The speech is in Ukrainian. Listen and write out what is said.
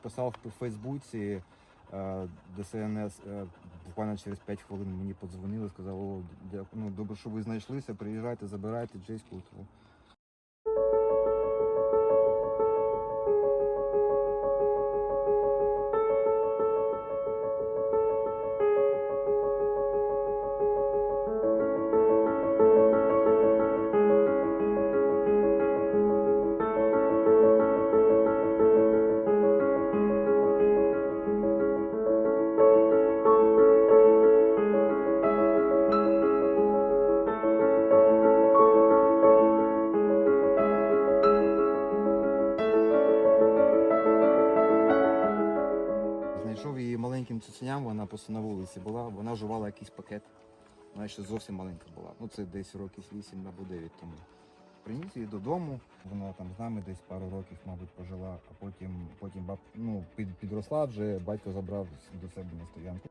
написав в Фейсбуці е, ДСНС. е, Буквально через 5 хвилин мені подзвонили, сказали, о, ну, добре, що ви знайшлися, приїжджайте, забирайте Джейську. Знайшов її маленьким цуценям, вона просто на вулиці була, вона жувала якийсь пакет. Вона ще зовсім маленька була. Ну це десь років 8 або 9 тому. Приніс її додому, вона там з нами десь пару років, мабуть, пожила, а потім, потім баб, ну, під, підросла вже, батько забрав до себе на стоянку.